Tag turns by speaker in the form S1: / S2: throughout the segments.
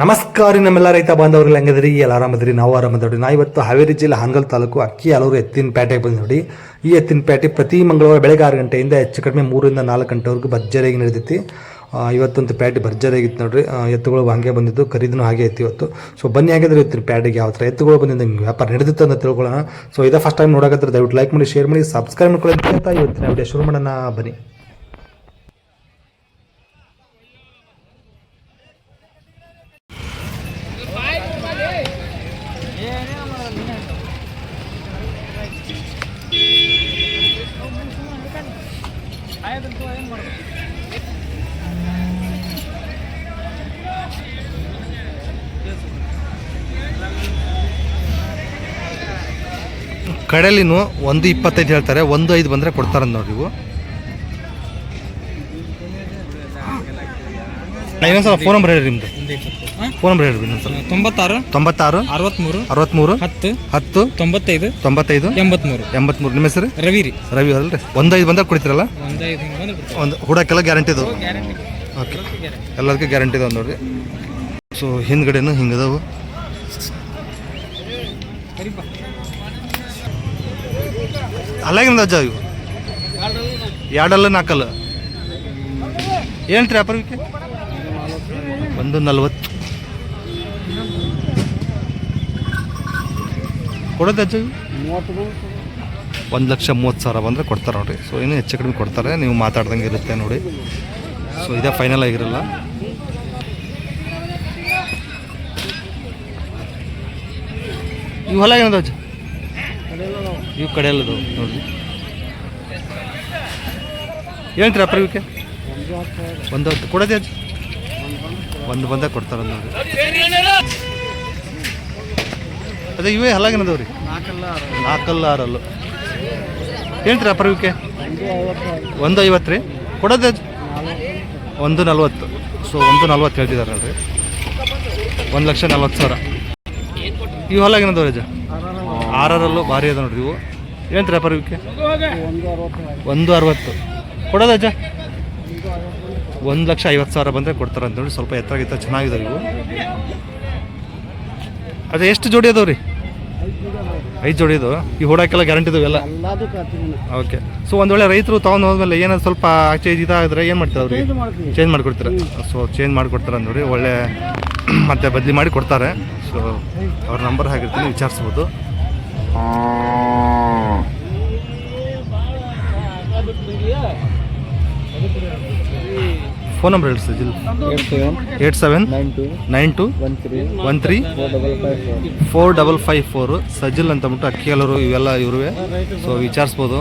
S1: ನಮಸ್ಕಾರ ನಮ್ಮೆಲ್ಲ ರೈತ ಬಾಂಧವರಿಗೆ ಹೆಂಗದ್ರಿ? ಎಲ್ಲ ಆರಾಮದ್ರಿ? ನಾವು ಆರಾಮದ್ರಿ ನಾ ಇವತ್ತು ಹಾವೇರಿ ಜಿಲ್ಲೆ ಹಾನಗಲ್ ತಾಲೂಕು ಅಕ್ಕಿ ಹಲವರು ಎತ್ತಿನ ಪೇಟೆಗೆ ಬಂದು ನೋಡಿ. ಈ ಎತ್ತಿನ ಪೇಟೆ ಪ್ರತಿ ಮಂಗಳವಾರ ಬೆಳಗ್ಗೆ ಆರು ಗಂಟೆಯಿಂದ ಹೆಚ್ಚು ಕಡಿಮೆ ಮೂರರಿಂದ ನಾಲ್ಕು ಗಂಟೆವರೆಗೂ ಭರ್ಜರಿಯಾಗಿ ನಡೆದೈತಿ. ಇವತ್ತೊಂದು ಪ್ಯಾಟಿ ಪ್ಯಾಟೆ ಭರ್ಜರಿಯಾಗಿತ್ತು ನೋಡ್ರಿ. ಎತ್ತುಗಳು ಹಾಗೆ ಬಂದಿದ್ದು, ಖರೀದಿನೂ ಹಾಗೆ ಐತಿ ಇವತ್ತು. ಸೊ ಬನ್ನಿ ಹಾಗಾದ್ರೆ ಇವತ್ತಿನ ಪ್ಯಾಟಿಗೆ ಯಾವ ಥರ ಎತ್ತುಗಳು ಬಂದಿದ್ದು, ಹಿಂಗೆ ವ್ಯಾಪಾರ ನಡೆದಿತ್ತು ಅಂತ ತಿಳ್ಕೊಳ್ಳೋಣ. ಸೊ ಇದೇ ಫಸ್ಟ್ ಟೈಮ್ ನೋಡೋಕಂದ್ರೆ ದಯವಿಟ್ಟು ಲೈಕ್ ಮಾಡಿ ಶೇರ್ ಮಾಡಿ ಸಬ್ಸ್ಕ್ರೈಬ್ ಮಾಡ್ಕೊಳ್ಳಿ ಅಂತ ಇವತ್ತಿನ ವಿಡಿಯೋ ಶುರು ಮಾಡೋಣ. ಬನ್ನಿ. ಕಡಲಿನು ಒಂದು ಇಪ್ಪತ್ತೈದು ಹೇಳ್ತಾರೆ, ಒಂದು ಐದು ಬಂದರೆ ಕೊಡ್ತಾರೆ ನೋಡಿ ನೀವು ಇನ್ನೊಂದ್ಸಲ ಫೋನ್ ನಂಬರ್ ಹೇಳಿ ನಿಮ್ದು. ಫೋನ್ ನಂಬರ್ ಹೇಳಿ ಇನ್ನೊಂದ್ಸಲ.
S2: ತೊಂಬತ್ತಾರು
S1: ತೊಂಬತ್ತಾರು
S2: ಅರವತ್ಮೂರು
S1: ಅರವತ್ಮೂರು
S2: ಹತ್ತು
S1: ಹತ್ತು
S2: ತೊಂಬತ್ತೈದು
S1: ತೊಂಬತ್ತೈದು
S2: ಎಂಬತ್ಮೂರು.
S1: ಎಂಬತ್ಮೂರು. ನಿಮ್ಮ ಹೆಸರು?
S2: ರವಿ ರೀ.
S1: ರವಿ ಅಲ್ರಿ. ಒಂದು ಐದು ಬಂದಾಗ ಕೊಡ್ತೀರಲ್ಲ?
S2: ಒಂದೈದು
S1: ಒಂದು ಹುಡಕ್ಕೆಲ್ಲ ಗ್ಯಾರಂಟಿ ಇದು ಓಕೆ ಎಲ್ಲದಕ್ಕೂ ಗ್ಯಾರಂಟಿ ಇದಾವೆ ನೋಡ್ರಿ. ಸೊ ಹಿಂದ್ಗಡೆನು ಹಿಂಗದಾವು ಅಲ್ಲಾಗಿಂದ ಅಜ್ಜ ಇವು. ಎರಡಲ್ಲ ನಾಲ್ಕಲ್ಲ ಏನ್ರಿ ವ್ಯಾಪಾರಕ್ಕೆ ಒಂದು ನಲ್ವತ್ತು. ಕೊಡೋದು ಒಂದು ಲಕ್ಷ ಮೂವತ್ತು ಸಾವಿರ ಬಂದರೆ ಕೊಡ್ತಾರೆ ನೋಡಿರಿ. ಸೊ ಇನ್ನೂ ಹೆಚ್ಚು ಕಡಿಮೆ ಕೊಡ್ತಾರೆ. ನೀವು ಮಾತಾಡ್ದಂಗೆ ಇರುತ್ತೆ ನೋಡಿ. ಸೊ ಇದೇ ಫೈನಲ್ ಆಗಿರಲ್ಲ. ಇವು ಹೊಲ ಏನದ ಇವು ಕಡೆ ಅಲ್ಲದ ನೋಡಿ ಹೇಳ್ತೀರಾ ಪ್ರವೀಕೆ ಒಂದು ಹತ್ತು. ಕೊಡೋದೇ ಅಜ್ಜ ಒಂದು ಬಂದಾಗ ಕೊಡ್ತಾರೆ ನೋಡಿ. ಅದೇ ಇವೇ ಹಲಾಗಿನದವ್ ರೀ ನಾಲ್ಕಲ್ಲ ಆರಲ್ಲು ಅಪ್ಪ ಇವಕ್ಕೆ ಒಂದು ಐವತ್ತು ರೀ. ಕೊಡೋದೇ ಒಂದು ನಲ್ವತ್ತು. ಸೊ ಒಂದು ನಲ್ವತ್ತು ಹೇಳ್ತಿದ್ದಾರೆ ನೋಡ್ರಿ ಒಂದು ಲಕ್ಷ ನಲ್ವತ್ತು ಸಾವಿರ. ಇವು ಹಲಾಗಿನದವ್ರಿ ಅಜ್ಜ. ಆರರಲ್ಲೂ ಭಾರಿ ಅದ ನೋಡ್ರಿ ಇವು. ವ್ಯಾಪಾರ ಇವಕ್ಕೆ ಒಂದು ಅರವತ್ತು. ಕೊಡೋದ ಅಜ್ಜ. ಒಂದು ಲಕ್ಷ ಐವತ್ತು ಸಾವಿರ ಬಂದರೆ ಕೊಡ್ತಾರೆ ಅಂತ ನೋಡಿ ಸ್ವಲ್ಪ ಎತ್ತರ ಗಿತ್ತ ಚೆನ್ನಾಗಿದ್ದಾವೆ ಇವು. ಅದೇ ಎಷ್ಟು ಜೋಡಿ ಅದಾವೆ ರೀ? ಐದು ಜೋಡಿ ಇದಾವೆ? ಈ ಹೊಡಕ್ಕೆಲ್ಲ ಗ್ಯಾರಂಟಿ ಇದಾವೆಲ್ಲ ಓಕೆ ಸೊ ಒಂದು ವೇಳೆ ರೈತರು ತೊಗೊಂಡು ಹೋದ್ಮೇಲೆ ಏನಾದ್ರು ಸ್ವಲ್ಪ ಆಚೆ ಇದಾದರೆ ಏನು ಮಾಡ್ತಾರೆ ರೀ ಚೇಂಜ್ ಮಾಡಿಕೊಡ್ತೀರ? ಸೊ ಚೇಂಜ್ ಮಾಡಿಕೊಡ್ತಾರೆ ನೋಡಿ ಒಳ್ಳೆ ಮತ್ತೆ ಬದಲಿ ಮಾಡಿ ಕೊಡ್ತಾರೆ. ಸೊ ಅವ್ರ ನಂಬರ್ ಹಾಕಿರ್ತೀನಿ ವಿಚಾರಿಸ್ಬೋದು. ಫೋನ್ ನಂಬರ್ ಹೇಳಿ
S2: Sajil
S1: eight seven
S2: nine two one three
S1: four double five four. Sajil ಅಂತ ಅಂದ್ಬಿಟ್ಟು ಅಕ್ಕಿಯಲ್ಲರು ಇವೆಲ್ಲ ಇರುವೆ ಸೊ ವಿಚಾರಿಸ್ಬೋದು.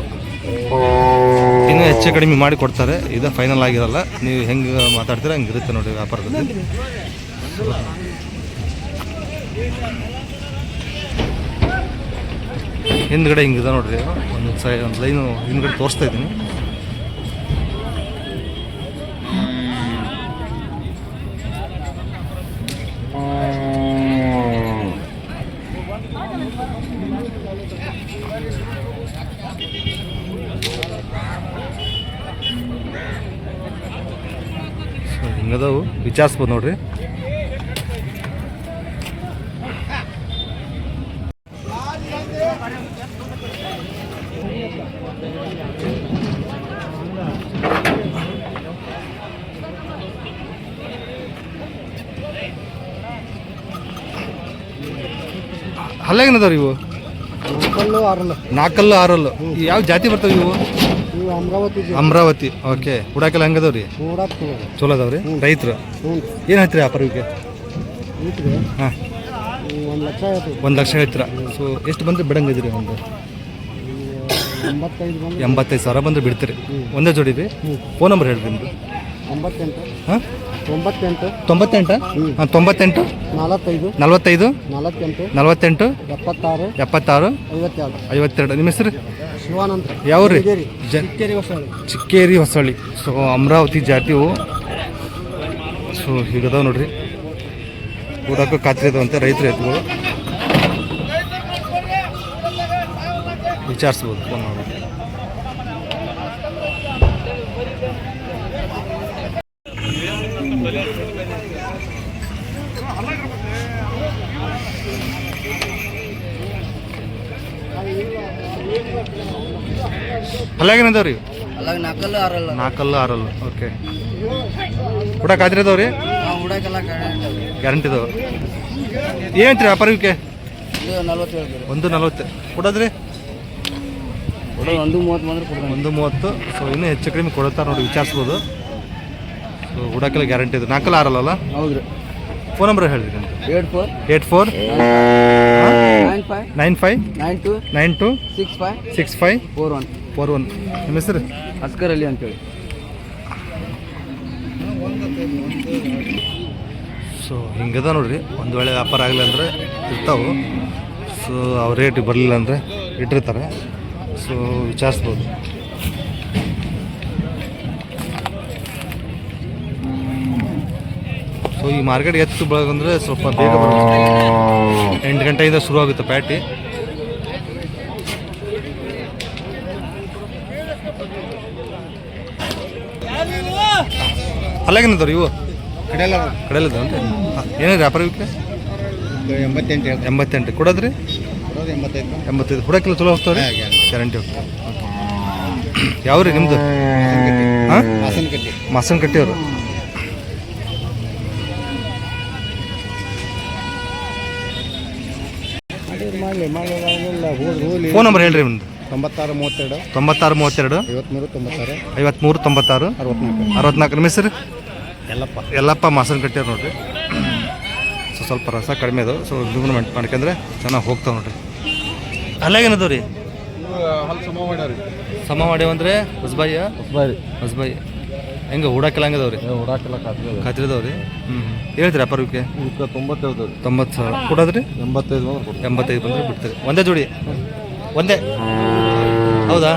S1: ಇನ್ನೂ ಹೆಚ್ಚು ಕಡಿಮೆ ಮಾಡಿ ಕೊಡ್ತಾರೆ. ಇದು ಫೈನಲ್ ಆಗಿರಲ್ಲ. ನೀವು ಹೆಂಗೆ ಮಾತಾಡ್ತೀರ, ಹಂಗೆ ಇರುತ್ತೆ ನೋಡಿ ವ್ಯಾಪಾರದಲ್ಲಿ. ಹಿಂದ್ಗಡೆ ಹಿಂಗಿದೆ ನೋಡ್ರಿ. ಒಂದು ಸೈ ಒಂದು ಲೈನು ಹಿಂದ್ಗಡೆ ತೋರಿಸ್ತಾ ಇದ್ದೀನಿ. ಹಿಂಗದವು? ವಿಚಾರಿಸ್ಬೋದು ನೋಡ್ರಿ. ಹಲ್ಲಾಗಿನದವ್ರಿ ಇವು? ನಾಲ್ಕಲ್ಲು ಆರಲ್ಲು. ಯಾವ ಜಾತಿ ಬರ್ತಾವೆ ಇವು?
S2: ಅಮರಾವತಿ
S1: ಅಮರಾವತಿ ಓಕೆ ಹುಡಾಕೆಲ್ಲ ಹೆಂಗದವ್ರಿ? ಚಲೋ ಅದಾವ್ರಿ ರೈತರು? ಏನು ಹೇಳ್ತೀರಿ ವ್ಯಾಪಾರಕ್ಕೆ ಹಾಂ.
S2: ಒಂದು ಲಕ್ಷ
S1: ಒಂದು ಲಕ್ಷ ಹೇಳ್ತೀರ? ಸೊ ಎಷ್ಟು ಬಂದರೆ ಬಿಡಂಗಿದ್ರಿ ಒಂದು?
S2: ಎಂಬತ್ತೈದು
S1: ಸಾವಿರ ಬಂದರೆ ಬಿಡ್ತೀರಿ. ಒಂದೇ ಜೋಡಿ ರೀ? ಫೋನ್ ನಂಬರ್ ಹೇಳ್ರಿ ನಿಮ್ದು.
S2: ಒಂಬತ್ತೆಂಟು
S1: ಹಾಂ?
S2: ತೊಂಬತ್ತೆಂಟು.
S1: ತೊಂಬತ್ತೆಂಟು? ಹಾಂ ತೊಂಬತ್ತೆಂಟು?
S2: ನಲವತ್ತೈದು.
S1: ನಲವತ್ತೈದು?
S2: ನಲವತ್ತೆಂಟು.
S1: ನಲವತ್ತೆಂಟು?
S2: ಎಪ್ಪತ್ತಾರು.
S1: ಎಪ್ಪತ್ತಾರು?
S2: ಐವತ್ತೆರಡು.
S1: ಐವತ್ತೆರಡು. ನಿಮ್ಮ ಹೆಸರು?
S2: ಶಿವಾನಂತ
S1: ಯಾವ ರೀ
S2: ಇದೇರಿ.
S1: ಜ
S2: ಚಿಕ್ಕೇರಿ ಹೊಸಳ್ಳಿ.
S1: ಚಿಕ್ಕೇರಿ ಹೊಸಳ್ಳಿ. ಸೊ ಅಮರಾವತಿ ಜಾತಿವು ಸೊ ಹೀಗದ ನೋಡ್ರಿ. ಊಟಕ್ಕೂ ಖಾತ್ರಿ ಅಂತ ರೈತರು ಎತ್ತುಗಳು ವಿಚಾರಿಸ್ಬೋದು ಫೋನ್ ಮಾಡಿ ಹಲ್ಲಾಗೇನದಾವ ರೀ
S2: ನಾಲ್ಕಲ್ಲು ಆರಲ್ಲ.
S1: ನಾಲ್ಕಲ್ಲು ಆರಲ್ಲು. ಓಕೆ ಊಟ ಕಾದ್ರಿ ರೀ
S2: ನಾವು ಹುಡಕ್ಕೆಲ್ಲ
S1: ಗ್ಯಾರಂಟಿ ಇದಾವೆ ಏನಂತೀರಿ
S2: ನಲ್ವತ್ತು ಹೇಳ್ತೀರಿ
S1: ಒಂದು ನಲ್ವತ್ತು. ಕೊಡೋದ್ರಿ?
S2: ಕೊಡೋದು ಒಂದು ಮೂವತ್ತು ಬಂದ್ರೆ
S1: ಒಂದು ಮೂವತ್ತು. ಸೊ ಇನ್ನೂ ಹೆಚ್ಚು ಕಡಿಮೆ ಕೊಡುತ್ತಾರೆ ನೋಡಿ ವಿಚಾರಿಸ್ಬೋದು. ಸೊ ಹುಡಕ್ಕೆಲ್ಲ ಗ್ಯಾರಂಟಿ ಇದೆ. ನಾಲ್ಕಲ್ಲ ಆರಲ್ಲ
S2: ಹೌದು ರೀ
S1: ಫೋನ್ ನಂಬರ್ ಹೇಳಿ
S2: eight four
S1: eight four
S2: nine five
S1: nine five
S2: nine two
S1: nine two
S2: six five
S1: six five
S2: four one
S1: four one. ನಿಮ್ಮ ಹೆಸರು?
S2: ಅಸ್ಕರ್ ಅಲಿ ಅಂತೇಳಿ.
S1: ಸೊ ಹಿಂಗದ ನೋಡ್ರಿ. ಒಂದು ವೇಳೆ ವ್ಯಾಪಾರ ಆಗಲಿ ಅಂದರೆ ಇರ್ತಾವೆ. ಸೊ ಅವ್ರ ರೇಟಿಗೆ ಬರಲಿಲ್ಲ ಅಂದರೆ ಇಟ್ಟಿರ್ತಾರೆ. ಸೊ ವಿಚಾರಿಸ್ಬೋದು. ಸೊ ಈ ಮಾರ್ಕೆಟ್ ಎತ್ತು ಬೆಳಗಂದ್ರೆ ಸ್ವಲ್ಪ ಬೇಗ ಬರುತ್ತೆ ಎಂಟು ಗಂಟೆಯಿಂದ ಶುರು ಆಗುತ್ತೆ ಪ್ಯಾಟಿ. ಅಲ್ಲಾಗೇನದವ್ರಿ ಇವು?
S2: ಕಡೆಯಲ್ಲ
S1: ಕಡೆಯಲ್ಲದ ಏನಿದೆ ವ್ಯಾಪಾರ ಇವಕ್ಕೆ
S2: ಎಂಬತ್ತೆಂಟು
S1: ಎಂಬತ್ತೆಂಟು. ಕೊಡೋದ್ರಿ?
S2: ಕೊಡೋದು ಎಂಬತ್ತೈದು.
S1: ಎಂಬತ್ತೈದು. ಹುಡಕ್ಕಿಲ್ಲ ಚಲೋ ಹೋಗ್ತಾವ್ರಿ? ಗ್ಯಾರಂಟಿ. ಹೋಗ್ತಾರೆ ಯಾವ್ರಿ ರೀ ನಿಮ್ಮದು ಹಾಂ?
S2: ಮಾಸನ್ ಕಟ್ಟಿ
S1: ಮಾಸನ್ ಫೋನ್ ನಂಬರ್ ಹೇಳ್ರಿ ನಿಮ್ದು
S2: ತೊಂಬತ್ತಾರು ಮೂವತ್ತೆರಡು.
S1: ತೊಂಬತ್ತಾರು ಮೂವತ್ತೆರಡು.
S2: ಐವತ್ಮೂರು ತೊಂಬತ್ತಾರು.
S1: ಐವತ್ಮೂರು ತೊಂಬತ್ತಾರು.
S2: ಅರವತ್ನಾಲ್ಕು.
S1: ಅರವತ್ನಾಲ್ಕು. ನಿಮ್ಮ ಹೆಸರು?
S2: ಎಲ್ಲಪ್ಪ
S1: ಎಲ್ಲಪ್ಪ ಮಾಸನ್ ಕಟ್ಟಿರ ನೋಡ್ರಿ. ಸೊ ಸ್ವಲ್ಪ ರಸ ಕಡಿಮೆ ಅದು ಸೊ ಇಂಪ್ರೂವ್ಮೆಂಟ್ ಮಾಡ್ಕೊಂಡ್ರೆ ಚೆನ್ನಾಗಿ ಹೋಗ್ತಾವೆ ನೋಡ್ರಿ. ಅಲ್ಲಾಗೇನದವ ರೀ?
S2: ಸಮ
S1: ಮಾಡ್ಯಾವ ಅಂದ್ರೆ
S2: ಬಾರಿ
S1: ಹೊಸಬಾಯಿ ಹೆಂಗೆ ಹಂಗದವ್ರಿ?
S2: ಓಡಾಕೆಲ್ಲ ಖಾತ್ರಿ
S1: ಖಾತ್ರಿದವ್ರಿ ಹ್ಞೂ ಹೇಳ್ತೀರಿ ಅಪರೂಪಕ್ಕೆ?
S2: ತೊಂಬತ್ತೇಳು
S1: ತೊಂಬತ್ತು ಸಾವಿರ. ಕೊಡೋದ್ರಿ?
S2: ಎಂಬತ್ತೈದು ಬಂದರೆ
S1: ಬಿಡ್ತೀರಿ. ಒಂದೇ ಜೋಡಿ? ಒಂದೇ. ಹೌದಾ?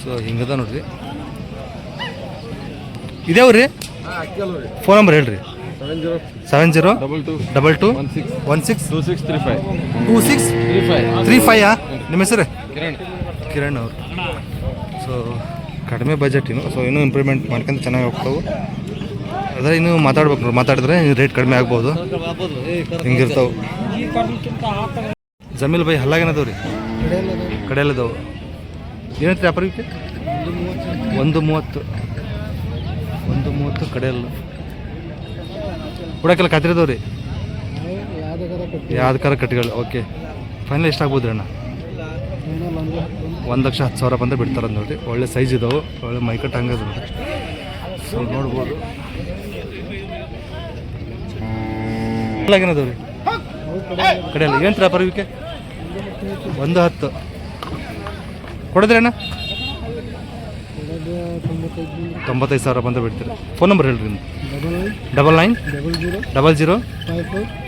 S1: ಸೊ ಹಿಂಗದ ನೋಡ್ರಿ. ಇದೇವ್ರಿ ಫೋನ್ ನಂಬರ್ ಹೇಳ್ರಿ. Seven zero
S2: double two
S1: double two
S2: one six
S1: one six
S2: two six three five
S1: two six
S2: three five
S1: three five ನಿಮ್ಮ ಹೆಸರು?
S2: ಕಿರಣ್.
S1: ಕಿರಣ್ ಅವರು. ಸೊ ಕಡಿಮೆ ಬಜೆಟ್ ಇನ್ನು. ಸೊ ಇನ್ನೂ ಇಂಪ್ರೂವ್ಮೆಂಟ್ ಮಾಡ್ಕೊಂಡು ಚೆನ್ನಾಗಿ ಹೋಗ್ತಾವೆ ಅದೇ ಇನ್ನೂ ಮಾತಾಡ್ಬೇಕು ನೋಡಿ ಮಾತಾಡಿದ್ರೆ ರೇಟ್ ಕಡಿಮೆ ಆಗ್ಬೋದು. ಹಿಂಗಿರ್ತಾವೆ. ಜಮೀಲ್ ಬೈ ಹಲ್ಲಾಗೇನದವ್ ರೀ ಕಡೆಯಲ್ಲದವು. ಏನಂತ ವ್ಯಾಪಾರಕ್ಕೆ ಒಂದು ಮೂವತ್ತು. ಒಂದು ಮೂವತ್ತು ಕಡೆಯಲ್ಲ ಹುಡಕ್ಕೆಲ್ಲ ಖಾತ್ರಿದವ್ ರೀ ಯಾವ್ದಕ್ಕಾರ ಕಟ್ಟಿಗಳು, ಓಕೆ. ಫೈನಲ್ ಎಷ್ಟಾಗ್ಬೋದು ರೀ ಅಣ್ಣ? ಒಂದು ಲಕ್ಷ ಹತ್ತು ಸಾವಿರ ಬಂದರೆ ಬಿಡ್ತಾರೆ ನೋಡಿರಿ. ಒಳ್ಳೆ ಸೈಜ್ ಇದಾವೆ, ಒಳ್ಳೆ ಮೈಕಟ್ ಹಂಗದ ನೋಡ್ರಿ. ಸೊ ನೋಡ್ಬೋದು. ರೀ ಕಡೆಯಲ್ಲ, ಏನು ವ್ಯಾಪಾರ ಇವಕ್ಕೆ ಒಂದು ಹತ್ತು. ಕೊಡಿದ್ರೇನ ತೊಂಬತ್ತೈದು ಸಾವಿರ ಬಂದು ಬಿಡ್ತೀರಿ. ಫೋನ್ ನಂಬರ್ ಹೇಳ್ರಿ ನಿಮ್ದು
S2: double
S1: nine, double
S2: zero,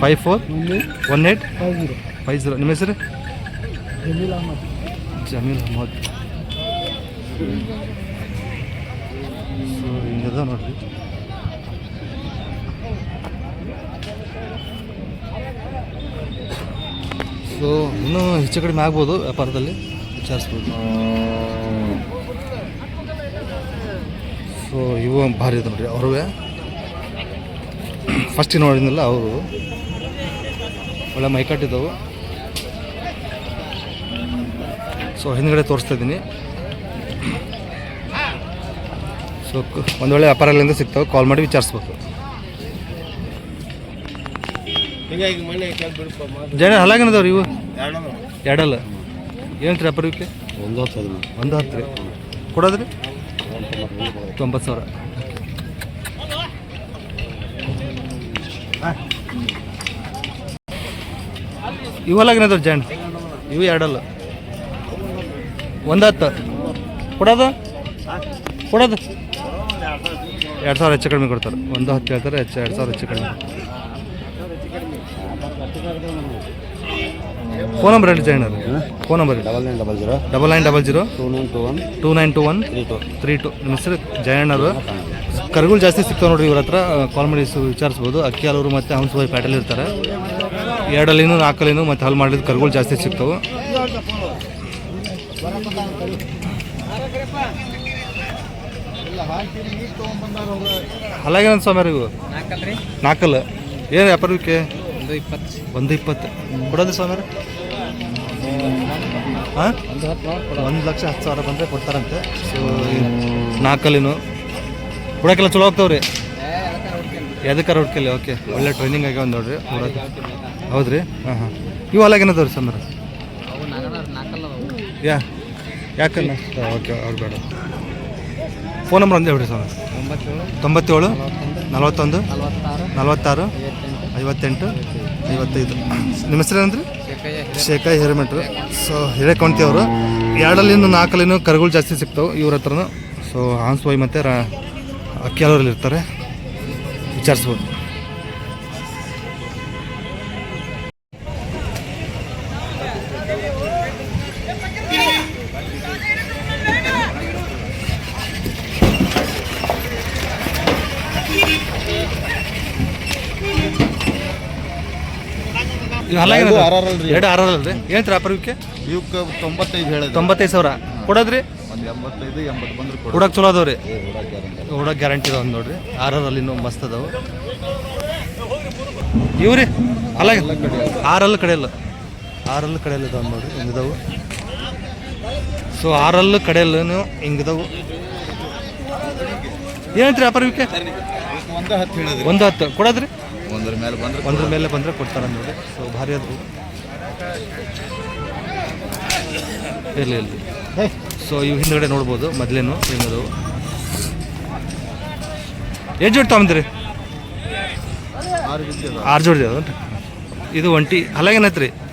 S1: five four,
S2: one eight
S1: five zero. ನಿಮ್ಮ ಹೆಸರು?
S2: ಜಮೀಲ್ ಅಹಮದ್.
S1: ಜಮೀಲ್ ಅಹಮದ್ ಸೊ ಹಿಂಗದ ನೋಡ್ರಿ. ಸೊ ಇನ್ನೂ ಹೆಚ್ಚು ಕಡಿಮೆ ಆಗ್ಬೋದು ವ್ಯಾಪಾರದಲ್ಲಿ. ವಿಚಾರಿಸ್ಬೋದು. ಸೊ ಇವು ಭಾರಿ ಇದೆ ನೋಡಿರಿ ಅವ್ರವೇ. ಫಸ್ಟ್ ನೋಡಿದ್ನಲ್ಲ ಅವರು. ಒಳ್ಳೆ ಮೈಕಟ್ಟಿದ್ದವು ಸೊ ಹಿಂದ್ಗಡೆ ತೋರಿಸ್ತಾ ಇದ್ದೀನಿ. ಸೊ ಒಂದು ವೇಳೆ ವ್ಯಾಪಾರಗಳಿಂದ ಸಿಗ್ತಾವೆ ಕಾಲ್ ಮಾಡಿ ವಿಚಾರಿಸ್ಬೇಕು.
S2: ಹೀಗಾಗಿ ಮನೆ ಬಿಡಪ್ಪ
S1: ಜನ ಹಲಾಗನದವ್ರಿ ಇವು? ಎರಡಲ್ಲ. ಏನು ರೀ ಇವಕ್ಕೆ
S2: ಒಂದು ಹತ್ತು
S1: ಒಂದು ಹತ್ತು ರೀ. ಕೊಡೋದ್ರಿ? ತೊಂಬತ್ತು ಸಾವಿರ. ಇವೆಲ್ಲಾಗನದವ್ರಿ ಜನ. ಇವು ಎರಡಲ್ಲ. ಒಂದು ಹತ್ತು. ಕೊಡೋದು? ಕೊಡೋದು? ಎರಡು ಸಾವಿರ ಹೆಚ್ಚು ಕಡಿಮೆ ಕೊಡ್ತಾರೆ. ಒಂದು ಹತ್ತು ಹೇಳ್ತಾರೆ ಹೆಚ್ಚು ಎರಡು ಸಾವಿರ ಹೆಚ್ಚು ಕಡಿಮೆ. ಫೋನ್ ನಂಬರ್ ಹೇಳಿ ಜೈನ್ ಫೋನ್ ನಂಬರ್ ಹೇಳಿ.
S2: Double nine double zero
S1: double nine double zero
S2: two nine two one
S1: two nine two one
S2: three two
S1: three two ನಿಮ್ಮ ಹೆಸರು ಜಯಣ್ಣವರು ಕರ್ಗಳು ಜಾಸ್ತಿ ಸಿಗ್ತಾವೆ ನೋಡ್ರಿ ಇವ್ರ ಹತ್ರ. ಕಾಲ್ ಮಾಡಿ ವಿಚಾರಿಸ್ಬೋದು. ಅಕ್ಕಿ ಹಾಲೂರು ಮತ್ತು ಹಂಸಬಾಯಿ ಪ್ಯಾಟಲ್ ಇರ್ತಾರೆ. ಎರಡಲ್ಲಿನೂ ನಾಲ್ಕಲ್ಲಿನೂ ಮತ್ತು ಹಲ್ ಮಾಡಿದ ಕರುಗಳು ಜಾಸ್ತಿ ಸಿಗ್ತಾವೆ. ಹಲಾಗೇನ ಸ್ವಾಮಿ ಇವು ನಾಲ್ಕಲ್ಲ? ಏನು ವ್ಯಾಪಾರಕ್ಕೆ?
S2: ಒಂದು ಇಪ್ಪತ್ತು
S1: ಒಂದು ಇಪ್ಪತ್ತು ಕೊಡೋದು ಸ್ವಾಮಿ ಹಾಂ?
S2: ಒಂದು
S1: ಲಕ್ಷ ಹತ್ತು ಸಾವಿರ ಬಂದರೆ ಕೊಡ್ತಾರಂತೆ. ಸೊ ನಾಲ್ಕಲ್ಲಿನು. ಹುಡಕ್ಕೆಲ್ಲ ಚಲೋ ಹೋಗ್ತಾವ್ರಿ ಎದಕ್ಕೆ ಹುಡ್ಕಲ್ಲಿ ಓಕೆ ಒಳ್ಳೆ ಟ್ರೈನಿಂಗ್ ಆಗ್ಯಾವ ನೋಡ್ರಿ. ಹುಡಕ್ಕೆ ಹೌದ್ರಿ? ಹಾಂ ಹಾಂ. ಇವು ಅಲ್ಲಾಗೇನದವ್ರಿ
S2: ನಾಲ್ಕಲ್ಲ
S1: ಯಾ ಯಾಕಲ್ಲ ಓಕೆ, ಅವ್ರು ಬೇಡ. ಫೋನ್ ನಂಬರ್ ಒಂದೇ ಬಿಡಿ ಸರ್ ತೊಂಬತ್ತೇಳು,
S2: ನಲವತ್ತೊಂದು ನಲವತ್ತಾರು ಐವತ್ತೆಂಟು,
S1: ಐವತ್ತೈದು. ನಿಮ್ಮ ಹೆಸರು ಏನಂದ್ರಿ?
S2: ಶೇಖಯ್ಯ
S1: ಶೇಖಾಯಿ ಹಿರೇಮೆಟ್ರು ಸೊ ಹಿರೇಕೊಂತಿ ಅವರು ಎರಡಲ್ಲಿನೂ ನಾಲ್ಕಲ್ಲಿನೂ ಕರುಗಳು ಜಾಸ್ತಿ ಸಿಗ್ತಾವೆ ಇವ್ರ ಹತ್ರನೂ. ಸೊ ಹಾನ್ಸ್ವಾಯಿ ಮತ್ತು ರಾ ಇರ್ತಾರೆ ವಿಚಾರಿಸ್ಬೋದು.
S2: ಎರಡು ಆರ್ ಆರ್ ಅಲ್ರಿ.
S1: ಎರಡು ಆರ್ ಆರ್ ಅಲ್ರಿ ಏನು ಅಪರೂಪಕ್ಕೆ
S2: ಇವಕ್ಕೆ ತೊಂಬತ್ತೈದು ಹೇಳಿ
S1: ತೊಂಬತ್ತೈದು ಸಾವಿರ. ಕೊಡೋದ್ರಿ?
S2: ಒಂದು ಎಂಬತ್ತೈದು ಎಂಬತ್ತು ಬಂದ್ರೆ ಕೊಡು.
S1: ಹುಡಕ್ ಚಲೋ ಅದಾವ್ರಿ.
S2: ಏ ಹುಡುಗ
S1: ಹುಡಕ್ ಗ್ಯಾರಂಟಿ ಅದಾವ ನೋಡ್ರಿ. ಆರ್ ಆರ್ ಅಲ್ಲಿ ಇನ್ನೂ ಮಸ್ತ್ ಅದಾವ. ಇವ್ರಿ ಅಲ್ಲ ಆರಲ್ಲ ಕಡೆಯಲ್ಲ. ಆರಲ್ಲ ಕಡೆಯಲ್ಲ. ಅದಾವ ನೋಡ್ರಿ ಹಿಂಗಿದಾವು ಸೊ ಆರಲ್ಲ ಕಡೆಯಲ್ಲ ಹಿಂಗಿದಾವು ಏನಂತ್ರಿ
S2: ಹೇಳಿದ್ರಿ.
S1: ಒಂದು ಹತ್ತು. ಕೊಡೋದ್ರಿ?
S2: ಒಂದ್ರ ಮೇಲೆ ಬಂದ್ರೆ
S1: ಒಂದ್ರ ಮೇಲೆ ಬಂದರೆ ಕೊಡ್ತಾರೆ ನೋಡಿ. ಸೊ ಭಾರಿ ಅದು. ಇರಲಿ ಇರಲಿ. ಸೊ ಇವು ಹಿಂದ್ಗಡೆ ನೋಡ್ಬೋದು ಮೊದಲೇನು ಏನದು? ಎಷ್ಟು ಜೋಡಿ ತೊಗೊಂಡ್ರಿ
S2: ಆರು
S1: ಜೋಡಿ ಅದು ಇದು ಒಂಟಿ. ಹಲಾಗೇನೈತ್ರಿ
S2: ಅಲ್ಲ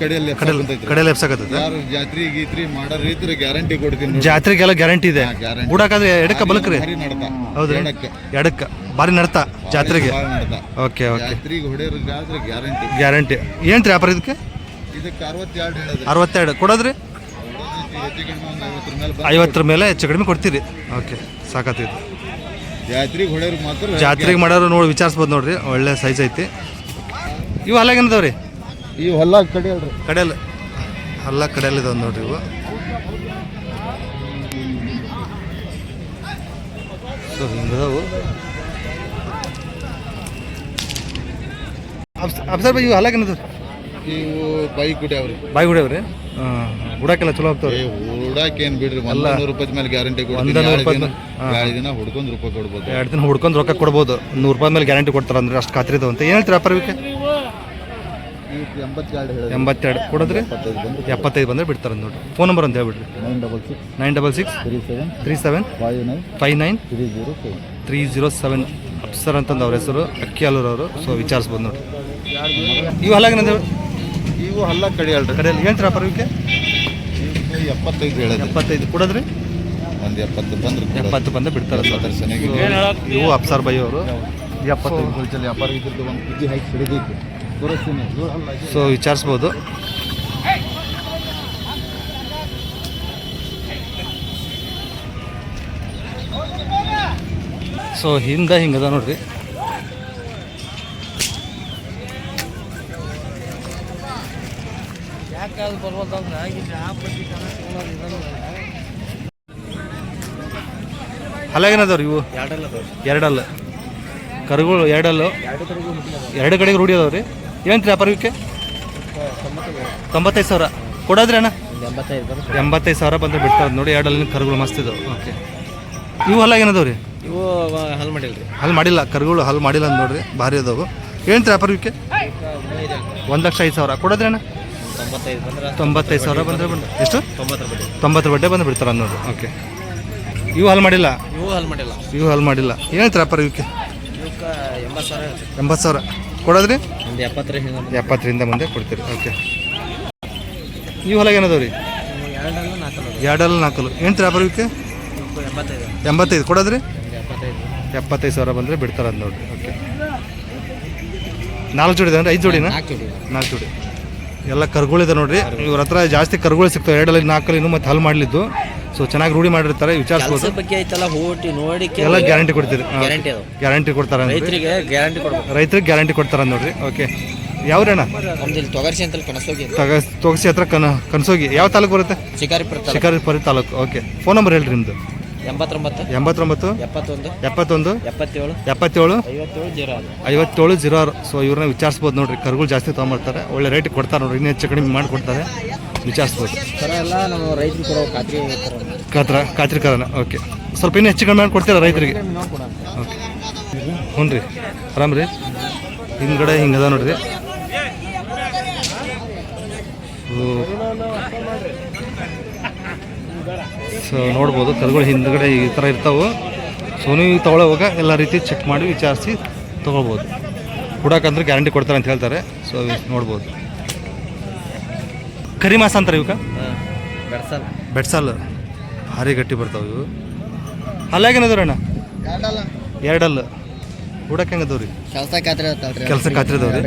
S2: ಕಡೆಯಲ್ಲಿ
S1: ಕಡೆಯಲ್ಲಿ ಕಡೆಯಲ್ಲಿ ಎಪ್ಸಾಕತ್ತದ
S2: ಯಾರು ಜಾತ್ರಿ ಗೀತ್ರಿ ಮಾಡೋ ರೀತಿ ಗ್ಯಾರಂಟಿ ಕೊಡ್ತೀನಿ.
S1: ಜಾತ್ರೆಗೆಲ್ಲ ಗ್ಯಾರಂಟಿ ಇದೆ. ಬುಡಕಾದ್ರೆ ಎಡಕ್ಕ ಬಲಕ್ರಿ? ಹೌದು
S2: ಎಡಕ್ಕೆ.
S1: ಬಾರಿ ನಡ್ತಾ ಜಾತ್ರೆಗೆ? Okay okay.
S2: ಜಾತ್ರಿಗೆ ಗ್ಯಾರಂಟಿ.
S1: ಗ್ಯಾರಂಟಿ. ಏನ್ರಿ ವ್ಯಾಪಾರ ಇದಕ್ಕೆ?
S2: ಇದಕ್ಕೆ ಅರವತ್ತೆರಡು ಹೇಳೋದು
S1: ಅರವತ್ತೆರಡು. ಕೊಡೋದ್ರಿ?
S2: ಐವತ್ತರ ಮೇಲೆ
S1: ಹೆಚ್ಚು ಕಡಿಮೆ ಕೊಡ್ತೀರಿ. ಓಕೆ ಸಾಕತ್ತಿದ್ದು
S2: ಜಾತ್ರಿಗೆ ಮಾತ್ರ
S1: ಜಾತ್ರೆಗೆ ಮಾಡೋರು ನೋಡಿ ವಿಚಾರಿಸ್ಬೋದು ನೋಡ್ರಿ. ಒಳ್ಳೆ ಸೈಜ್ ಐತಿ. ಇವು ಹಲ್ಲಾಗೇನದಾವ್ರಿ
S2: ಈ ಹೊಲ ಕಡಿಯಲ್ರಿ
S1: ಕಡೆಯಲ್ಲ ಹಲ್ಲ ಕಡೆಯಲ್ಲಿ ಇದಾವೆ ನೋಡ್ರಿ ಇವು. ಸೊ ಹಿಂಗಿದಾವು. ಅಬ್ಸರ್ ಬೈ ಇವು ಹಲ್ಲಾಗೇನದ
S2: ಇವು ಬೈಕ್ ಕುಡಿಯವ್ರಿ
S1: ಬಾಯಿ ಹಾಂ ಗುಡಕ್ಕೆಲ್ಲ ಚಲೋ ಆಗ್ತಾವ್ರಿ
S2: ಹುಡಾಕ್ ಏನ್ ಬಿಡ್ರಿ
S1: ಅಲ್ಲ.
S2: ನೂರು ರೂಪಾಯಿ ಮೇಲೆ ಗ್ಯಾರಂಟಿ
S1: ಒಂದ
S2: ಕೊಡ್ತೀನಿ
S1: ನೂರು
S2: ಎರಡು
S1: ರೂಪಾಯಿ
S2: ದಿನ
S1: ಹುಡ್ಕೊಂಡು
S2: ಎರಡು ದಿನ ಹುಡ್ಕೊಂಡ್ ರೂಪಾಯಿ ಕೊಡ್ಬೋದು.
S1: ಎರಡು ದಿನ ಹುಡ್ಕೊಂಡು ರೊಕ್ಕ ಕೊಡ್ಬೋದು. ನೂರು ರೂಪಾಯಿ ಮೇಲೆ ಗ್ಯಾರಂಟಿ ಕೊಡ್ತಾರೆ ಅಂದ್ರೆ ಅಷ್ಟು ಖಾತ್ರಿ ಇದಾವೆ ಅಂತ ಏನು ಹೇಳ್ತೀರಿ ಅಪ್ಪರ್ವಿಕೆ
S2: ಇವತ್ತು ಎಂಬತ್ತೆರಡು
S1: ಕೊಡೋದ್ರಿ ಎಪ್ಪತ್ತೈದು ಬಂದರೆ ಬಿಡ್ತಾರೆ. ನೋಡ್ರಿ ಫೋನ್ ನಂಬರ್ ಅಂತ ಹೇಳ್ಬಿಡ್ರಿ.
S2: Nine double six
S1: nine double six
S2: three seven
S1: three seven
S2: five nine
S1: five nine
S2: three zero seven.
S1: Three zero seven. Afsar ಅಂತಂದು ಅವ್ರ ಹೆಸರು ಅಕ್ಕಿ ಅವರು. ಸೊ ವಿಚಾರಿಸ್ಬೋದು ನೋಡಿ. ಇವು ಹಲ್ಲಾಗೇನದ
S2: ಇವು ಹಲ್ಲ ಕಡೆ ಅಲ್ರಿ
S1: ಕಡೆಯಲ್ಲಿ ಹೇಳ್ತೀರಾ ಪರ್ವಿಕೆ?
S2: ಎಪ್ಪತ್ತೈದು ಹೇಳಿದ್ರಿ.
S1: ಎಪ್ಪತ್ತೈದು ಕೊಡೋದ್ರಿ?
S2: ಒಂದು ಎಪ್ಪತ್ತು ಬಂದ್ರೆ.
S1: ಎಪ್ಪತ್ತು ಬಂದು ಬಿಡ್ತಾರೆ ಇವು ಅಪ್ಸರ್ ಬೈ ಅವರು
S2: ಎಪ್ಪತ್ತೈದು ಕುಲ್ಚಲ್ಲಿ ವ್ಯಾಪಾರ ಇದ್ರದ್ದು ಒಂದು ಕುಜ್ಜಿ ಹಾಕಿ ಹಿಡಿದೈತಿ ತೋರಿಸ್ತೀನಿ. ಇದು ಅಲ್ಲ ಇದು.
S1: ಸೊ ವಿಚಾರಿಸ್ಬೋದು. ಸೊ ಹಿಂದೆ ಹಿಂಗದ ನೋಡ್ರಿ. ಹಲಗೇನದವ್ರಿ ಇವು? ಎರಡಲ್ಲ. ಕರುಗಳು ಎರಡಲ್ಲು? ಎರಡು ಕಡೆಗೆ ರೂಢಿ ಅದಾವ್ರಿ. ಏನಂತ್ರಿ ವ್ಯಾಪಾರಕ್ಕೆ ತೊಂಬತ್ತೈದು ಸಾವಿರ. ಕೊಡೋದ್ರಿ ಅಣ್ಣ?
S2: ಎಂಬತ್ತೈದು ಬಂದ್ರೆ
S1: ಸಾವಿರ ಬಂದ್ರೆ ಬಿಡ್ತಾರೆ. ನೋಡಿ ಎರಡಲ್ಲಿ ಕರುಗಳು ಮಸ್ತ್ ಇದಾವೆ. ಓಕೆ. ಇವು ಹಲ್ಲಾಗ ಏನದವ್ರಿ?
S2: ಇವು ಹಲ್ ರೀ
S1: ಹಲ್ ಮಾಡಿಲ್ಲ. ಕರುಗಳು ಹಲ್ ಮಾಡಿಲ್ಲ ಅಂತ ನೋಡ್ರಿ. ಭಾರಿ ಅದಾವು. ಏನಂತ್ರಿ ವ್ಯಾಪಾರಕ್ಕೆ ಒಂದು ಲಕ್ಷ ಐದು ಸಾವಿರ. ಕೊಡೋದ್ರಿ ಅಣ್ಣ?
S2: ತೊಂಬತ್ತೈದು ಬಂದ್ರೆ
S1: ಸಾವಿರ ಬಂದ್ರೆ ಬಂದು ಎಷ್ಟು?
S2: ತೊಂಬತ್ತರ ಬಡ್ಡಿ.
S1: ಬಂದು ಬಿಡ್ತಾರ ನೋಡ್ರಿ. ಓಕೆ. ಇವು ಹಲ್ ಮಾಡಿಲ್ಲ?
S2: ಇವು ಹಲ್ ಮಾಡಿಲ್ಲ.
S1: ಇವು ಹಲ್ ಮಾಡಿಲ್ಲ. ವ್ಯಾಪಾರ ಇವಕ್ಕೆ
S2: ಇವಕ್ಕೆ ಎಂಬತ್ತು ಸಾವಿರ
S1: ಕೊಡೋದ್ರಿ?
S2: ಒಂದು ಎಪ್ಪತ್ತರ ಹಿಂಗೆ
S1: ಎಪ್ಪತ್ತರಿಂದ ಮುಂದೆ ಕೊಡ್ತೀರಿ. ಓಕೆ. ನೀವು ಹೊಲಗೆ ಏನದವ್ರಿ
S2: ರೀ?
S1: ಎರಡಲ್ಲ ನಾಲ್ಕಲ್ಲ. ಏನಂತ್ರಿ ವ್ಯಾಪಾರ ಇವಕ್ಕೆ
S2: ಇವಕ್ಕೆ ಎಂಬತ್ತೈದು.
S1: ಕೊಡೋದ್ರಿ?
S2: ಎಪ್ಪತ್ತೈದು.
S1: ಸಾವಿರ ಬಂದರೆ ಬಿಡ್ತಾರೆ ಅದು ನೋಡ್ರಿ. ಓಕೆ. ನಾಲ್ಕು ಜೋಡಿ ಅಂದ್ರೆ ಐದು ಜೋಡಿನಾ?
S2: ನಾಲ್ಕು ಜೋಡಿ
S1: ನಾಲ್ಕು ಜೋಡಿ. ಎಲ್ಲ ಕರ್ಗಳಿದೆ ನೋಡ್ರಿ. ಇವ್ರ ಹತ್ರ ಜಾಸ್ತಿ ಕರ್ಗಳು ಸಿಗ್ತವೆ. ಎರಡಲ್ಲಿ ನಾಲ್ಕಲ್ಲಿ ಇನ್ನೂ ಮತ್ತೆ ಹಲ್ ಮಾಡಲಿದ್ದು. ಸೊ ಚೆನ್ನಾಗಿ ರೂಢಿ ಮಾಡಿರ್ತಾರೆ ವಿಚಾರಿಸ್ಬೋದು.
S3: ಕೆಲಸದ ಬಗ್ಗೆ ಐತಲ್ಲ ಹೋಟಿ ನೋಡಿ
S1: ಎಲ್ಲ ಗ್ಯಾರಂಟಿ ಕೊಡ್ತೀರಿ.
S3: ಗ್ಯಾರಂಟಿ
S1: ಗ್ಯಾರಂಟಿ ಕೊಡ್ತಾರೆ
S3: ರೈತರಿಗೆ ಗ್ಯಾರಂಟಿ ಕೊಡ್ಬೇಕು.
S1: ರೈತರಿಗೆ ಗ್ಯಾರಂಟಿ ಕೊಡ್ತಾರೆ ನೋಡ್ರಿ. ಓಕೆ ಯಾವ್ರಣ್ಣ
S3: ನಮ್ದು ಇಲ್ಲಿ ತೊಗರ್ಸಿ ಅಂತ ಕನಸೋಗಿ.
S1: ತಗ ತೊಗಸಿ ಹತ್ರ ಕನ ಕನಸೋಗಿ. ಯಾವ ತಾಲೂಕು ಬರುತ್ತೆ?
S3: Shikaripura taluk.
S1: Shikaripura taluk. Okay phone number ಹೇಳ್ರಿ ನಿಮ್ಮದು
S3: ಎಂಬತ್ತೊಂಬತ್ತು?
S1: ಎಂಬತ್ತೊಂಬತ್ತು?
S3: ಎಪ್ಪತ್ತೊಂದು?
S1: ಎಪ್ಪತ್ತೊಂದು?
S3: ಎಪ್ಪತ್ತೇಳು?
S1: ಎಪ್ಪತ್ತೇಳು?
S3: ಐವತ್ತೇಳು ಜೀರೋ ಆರು.
S1: ಐವತ್ತೇಳು ಜೀರೋ ಆರು. ಸೊ ಇವ್ರನ್ನ ವಿಚಾರಿಸ್ಬೋದು ನೋಡ್ರಿ. ಕರ್ಗಳು ಜಾಸ್ತಿ ತೊಗೊಂಬರ್ತಾರೆ. ಒಳ್ಳೆ ರೇಟ್ ಕೊಡ್ತಾರೆ ನೋಡ್ರಿ. ಇನ್ನೂ ಹೆಚ್ಚು ಕಡಿಮೆ ಮಾಡಿಕೊಡ್ತಾರೆ. ವಿಚಾರಿಸ್ಬೋದು.
S3: ಸರ ಎಲ್ಲ ನಮ್ಮ ರೈತರು ಕೊಡೋ ಖಾತ್ರಿ
S1: ಕಾತ್ರ ಖಾತ್ರಿ ಕರನ ಓಕೆ ಸ್ವಲ್ಪ ಇನ್ನೂ ಹೆಚ್ಚು ಕಡಿಮೆ ಮಾಡಿ ಕೊಡ್ತೀರಾ ರೈತರಿಗೆ ಓಕೆ ಹ್ಞೂ ರೀ ಆರಾಮ್ ರೀ? ಹಿಂದ್ಗಡೆ ಹಿಂಗದ ನೋಡ್ರಿ. ಸೊ ನೋಡ್ಬೋದು ಕಲ್ಗಳು ಹಿಂದ್ಗಡೆ ಈ ಥರ ಇರ್ತಾವೆ. ಸೊ ನೀವು ತೊಗೊಳ್ಳೋವಾಗ ಎಲ್ಲ ರೀತಿ ಚೆಕ್ ಮಾಡಿ ವಿಚಾರಿಸಿ ತೊಗೊಳ್ಬೋದು. ಕೊಡೋಕಂದ್ರೆ ಗ್ಯಾರಂಟಿ ಕೊಡ್ತಾರೆ ಅಂತ ಹೇಳ್ತಾರೆ. ಸೊ ನೋಡ್ಬೋದು. ಕರಿ ಮಾಸ ಅಂತಾರೆ ಇವಕ್ಕೆ
S3: ಬೆಡ್ಸಲ್.
S1: ಬೆಡ್ಸಾಲ್. ಭಾರಿ ಗಟ್ಟಿ ಬರ್ತಾವೆ ಇವು. ಅಲ್ಲಾಗೇನದವ್ರಿ ಅಣ್ಣ ಎರಡಲ್ಲ. ಕೂಡಕ್ಕೆ ಹೆಂಗದವ್ ರೀ
S3: ಕೆಲಸ ಖಾತ್ರಿ ಕೆಲಸ
S1: ಕೆಲಸ ಖಾತ್ರಿದವ್ರಿ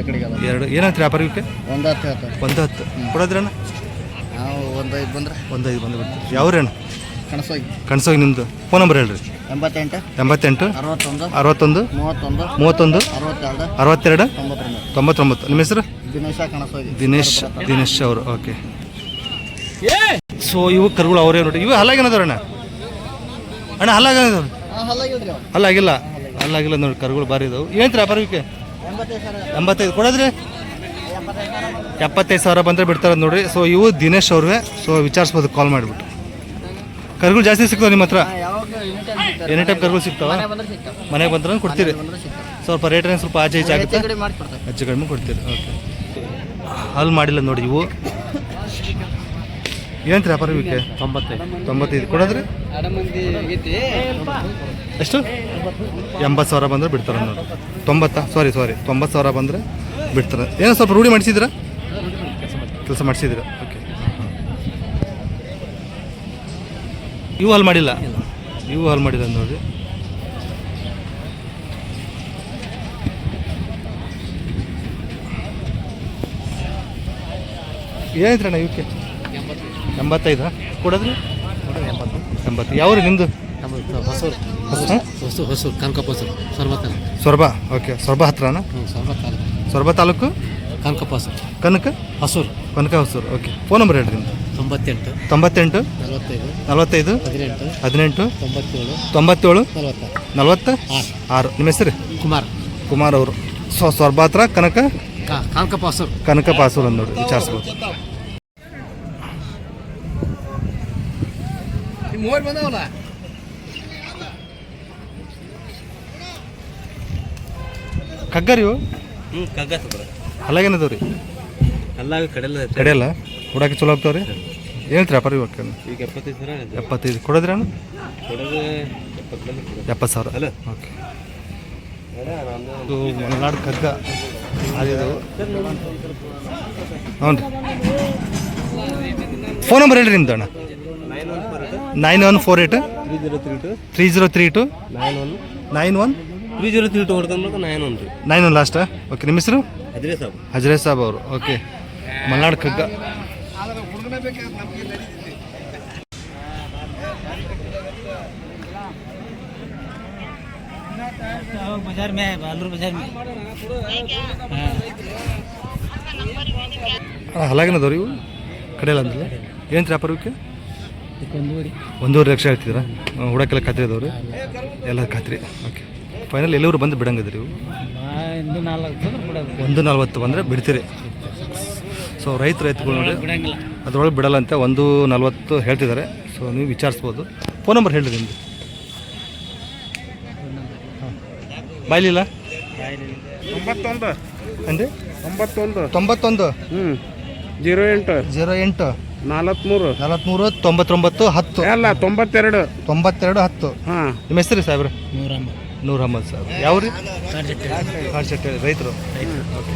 S1: ಎರಡು. ಏನಂತ ವ್ಯಾಪಾರ ಇವಕ್ಕೆ
S3: ಒಂದು ಹತ್ತು
S1: ಒಂದು ಹತ್ತು. ಕೊಡೋದ್ರಣ್ಣ?
S3: ಒಂದೈದು ಒಂದು ಐದು ಬಂದ್ರೆ.
S1: ಒಂದೈದು ಐದು ಬಂದು ಬಿಡ್ತೀವಿ ಯಾವ್ರಿ ಅಣ್ಣ
S3: ಕಣಸೋಗಿ
S1: ಕಣ್ಸೋಗಿ ನಿಮ್ಮದು ಫೋನ್ ನಂಬರ್ ಹೇಳ್ರಿ.
S3: ಎಂಬತ್ತೆಂಟು
S1: ಎಂಬತ್ತೆಂಟು
S3: ಅರವತ್ತೊಂದು
S1: ಅರವತ್ತೊಂದು
S3: ಮೂವತ್ತೊಂದು
S1: ಮೂವತ್ತೊಂದು
S3: ಅರವತ್ತೆರಡು
S1: ಅರವತ್ತೆರಡು
S3: ತೊಂಬತ್ತೊಂಬತ್ತು.
S1: ನಿಮ್ಮ ಹೆಸರು?
S3: ದಿನೇಶ ಕಣಸೋಗಿ
S1: ದಿನೇಶ್ ದಿನೇಶ್ ಅವರು ಓಕೆ. ಸೊ ಇವು ಕರುಗಳು ಅವರೇ ನೋಡಿ. ಇವು ಹಲ್ಲಾಗೇನದವ್ರ ಅಣ್ಣ? ಅಣ್ಣ ಹಲ್ಲಾಗೇನದವ್ರಿ ಹಲ್ಲಾಗಿಲ್ಲ? ಹಲ್ಲಾಗಿಲ್ಲ ನೋಡಿ ಕರುಗಳು ಭಾರಿ ಇದಾವೆ. ಏನಂತೀರ ವ್ಯಾಪಾರ ಇವಕ್ಕೆ
S3: ಎಂಬತ್ತೈದು ಸರ್
S1: ಎಂಬತ್ತೈದು ಕೊಡೋದ್ರಿ? ಎಪ್ಪತ್ತೈದು ಸಾವಿರ ಬಂದರೆ ಬಿಡ್ತಾರೆ ನೋಡ್ರಿ. ಸೊ ಇವು ದಿನೇಶ್ ಅವ್ರಿಗೆ ಸೊ ವಿಚಾರಿಸ್ಬೋದು ಕಾಲ್ ಮಾಡಿಬಿಟ್ಟು. ಕರುಗಳು ಜಾಸ್ತಿ ಸಿಗ್ತಾವೆ ನಿಮ್ಮ ಹತ್ರ?
S3: ಯಾವಾಗ
S1: ಎನಿ ಟೈಮ್ ಕರ್ಗಳು ಸಿಗ್ತಾವ?
S3: ಬಂದ್ರೆ ಸಿಗ್ತಾವೆ.
S1: ಮನೆಗೆ ಬಂದ್ರೆ ಕೊಡ್ತೀರಿ?
S3: ಬಂದ್ರೆ ಸಿಗ್ತಾವೆ.
S1: ಸ್ವಲ್ಪ ರೇಟ್ ಏನು ಸ್ವಲ್ಪ ಆಚೆ ಈಚೆ ಆಗುತ್ತೆ?
S3: ಮಾಡಿಕೊಡ್ತಾರೆ.
S1: ಹೆಚ್ಚು ಕಡಿಮೆ ಕೊಡ್ತೀರಿ ಓಕೆ ಹಾಲು ಮಾಡಿಲ್ಲ ನೋಡಿ ಇವು. ಏನಂತ್ರಿ ವ್ಯಾಪಾರ ಇವಕ್ಕೆ
S3: ತೊಂಬತ್ತೈದು.
S1: ತೊಂಬತ್ತೈದು. ಕೊಡೋದ್ರಿ? ಎಷ್ಟು? ಎಂಬತ್ತು ಸಾವಿರ ಬಂದರೆ ಬಿಡ್ತಾರೆ ನೋಡಿ. ತೊಂಬತ್ತಾ? ಸಾರಿ ಸಾರಿ ತೊಂಬತ್ತು ಸಾವಿರ ಬಂದರೆ ಬಿಡ್ತಾರೆ. ಏನೋ ಸ್ವಲ್ಪ ರೂಢಿ ಮಾಡಿಸಿದ್ರ ಕೆಲಸ ಮಾಡಿಸಿದ್ದೀರಾ ಓಕೆ ಇವು ಹಾಲು ಮಾಡಿಲ್ಲ. ಇವು ಹಾಲು ಮಾಡಿಲ್ಲ ನೋಡ್ರಿ ಏನೈತ್ರಣ್ಣ ಇವಕ್ಕೆ? ಎಂಬತ್ತೈದ? ಕೊಡೋದ್ರಿ? ಎಂಬತ್ತು. ಯಾವ್ರಿ ನಿಮ್ಮದು
S3: ಹೊಸೂರು ಹೊಸೂರು ಹೊಸೂರು ಕನಕಪ್ಪ ಹೊಸೂರು ಸರ್ವತ್ತಲ್ಲ
S1: ಸೊರಬ. ಓಕೆ. ಸೊರಬ ಹತ್ರನಾ?
S3: ಹ್ಞೂ taluk
S1: Soraba taluk?
S3: Kanakappa Hosur
S1: Kanaka?
S3: Hosur.
S1: Kanaka Hosur. Okay. Phone number ಹೇಳ್ರಿ ನಿಮ್ದು.
S3: ತೊಂಬತ್ತೆಂಟು.
S1: ತೊಂಬತ್ತೆಂಟು?
S3: ನಲವತ್ತೈದು.
S1: ನಲವತ್ತೈದು?
S3: ಹದಿನೆಂಟು.
S1: ಹದಿನೆಂಟು?
S3: ತೊಂಬತ್ತೇಳು.
S1: ತೊಂಬತ್ತೇಳು?
S3: ನಲವತ್ತಾರು.
S1: ನಲವತ್ತು?
S3: ಆರು.
S1: ಆರು. ನಿಮ್ಮ ಹೆಸರು?
S3: ಕುಮಾರ್.
S1: ಕುಮಾರ್ ಅವರು. ಸೊ ಸ್ವರ್ಭಾತ್ರ ಕನಕ?
S3: ಕನಕ ಪಾಸೂರ್.
S1: ಕನಕ ಪಾಸೂರು ಅಂದ್ ನೋಡಿ ವಿಚಾರಿಸ್ಬೋದು.
S3: ಮೂವರು ಬಂದವಲ್ಲ?
S1: ಕಗ್ಗರಿ ಇವು?
S3: ಹ್ಞೂ ಕಗ್ಗ
S1: ಅಲ್ಲಾಗೇನದವ್ರಿ ರೀ
S3: ಅಲ್ಲಾಗ ಕಡೆಯಲ್ಲ
S1: ಕಡೆಯಲ್ಲ ಹುಡಾಕಿ ಚಲೋ ಆಗ್ತಾವ್ರಿ? ಹೇಳ್ತೀರಿ ವ್ಯಾಪಾರ ಇವಾಗ
S3: ಈಗ ಎಪ್ಪತ್ತೈದು ಸಾವಿರ
S1: ಎಪ್ಪತ್ತೈದು ಕೊಡೋದ್ರಿ ಅಣ್ಣ?
S3: ಕೊಡೋದು
S1: ಎಪ್ಪತ್ತು ಸಾವಿರ.
S3: ಅಲ್ಲ.
S1: ಓಕೆ. ಇದು ಮಲೆನಾಡು ಕಗ್ಗ ಅದಿದು. ಹ್ಞೂ ರೀ. ಫೋನ್ ನಂಬರ್ ಹೇಳ್ರಿ ನಿಮ್ದು ಅಣ್ಣ. Nine one four eight.
S3: Three zero three two.
S1: Three zero three two
S3: nine one.
S1: Nine one
S3: three zero three two ಹೊಡ್ಕೊಂಡ್ರೆ nine one ರೀ.
S1: ನೈನ್ ಒನ್ ಲಾಸ್ಟಾ? ಓಕೆ ನಿಮ್ಮ ಹೆಸರು?
S3: ಅದ್ರೇ ಸಾಬ್.
S1: ಹಜರೇ ಸಾಬ್ ಅವರು. ಓಕೆ. ಮಲೆನಾಡು ಕಗ್ಗ
S3: बाजार में है बालूर बाजार में
S1: ಹಲಾಗಿನದವ್ರಿ ಇವು ಕಡೆಯಲ್ಲ ಅಂದ್ರೆ ಏನು ವ್ಯಾಪಾರ ಇವಕ್ಕೆ
S3: ಕೊಂದೂರಿ
S1: ಒಂದೂವರೆ ಲಕ್ಷ ಹೇಳ್ತಿದ್ದೀರಾ ಹುಡಕ್ಕೆಲ್ಲ ಖಾತ್ರಿ ಅದಾವ್ರಿ ಎಲ್ಲ ಖಾತ್ರಿ ಓಕೆ ಫೈನಲ್ ಎಲ್ಲರೂ ಬಂದು ಬಿಡಂಗಿದ್ರಿ ಇವು
S3: ಇಂದು ನಾಲ್ಕು ತಂದ್ರೆ ಬಿಡೋದು
S1: ಒಂದು ನಲ್ವತ್ತು ಬಂದರೆ ಬಿಡ್ತೀರಿ ಸೊ ರೈತ ರೈತಗಳು ನೋಡಿ.
S3: ಬಿಡಂಗಿಲ್ಲ
S1: ಅದ್ರೊಳಗೆ ಬಿಡಲ್ಲಂತೆ. ಒಂದು ನಲ್ವತ್ತು ಹೇಳ್ತಿದ್ದಾರೆ. ಸೊ ನೀವು ವಿಚಾರಿಸ್ಬೋದು. ಫೋನ್ ನಂಬರ್ ಹೇಳಿರಿ ನಿಮ್ಮದು ಬಾಯ್ಲಿಲ್ಲ?
S2: ತೊಂಬತ್ತೊಂದು. ತೊಂಬತ್ತೊಂದು.
S1: ತೊಂಬತ್ತೊಂದು?
S2: ಹ್ಞೂ ಜೀರೋ ಎಂಟು.
S1: ಜೀರೋ ಎಂಟು.
S2: ನಲವತ್ತ್ಮೂರು
S1: ನಲವತ್ತ್ಮೂರು ತೊಂಬತ್ತೊಂಬತ್ತು ಹತ್ತು.
S2: ಅಲ್ಲ ತೊಂಬತ್ತೆರಡು.
S1: ತೊಂಬತ್ತೆರಡು ಹತ್ತು.
S2: ಹಾಂ.
S1: ನಿಮ್ಮ ಹೆಸರು ಸಾಹೇಬ್ರೆ?
S3: ನೂರಮ್ಮ
S1: ನೂರ್ ಅಹಮದ್ ಸಾಹೇಬ್ ಯಾವ ರೀ ರೈತರು. ಓಕೆ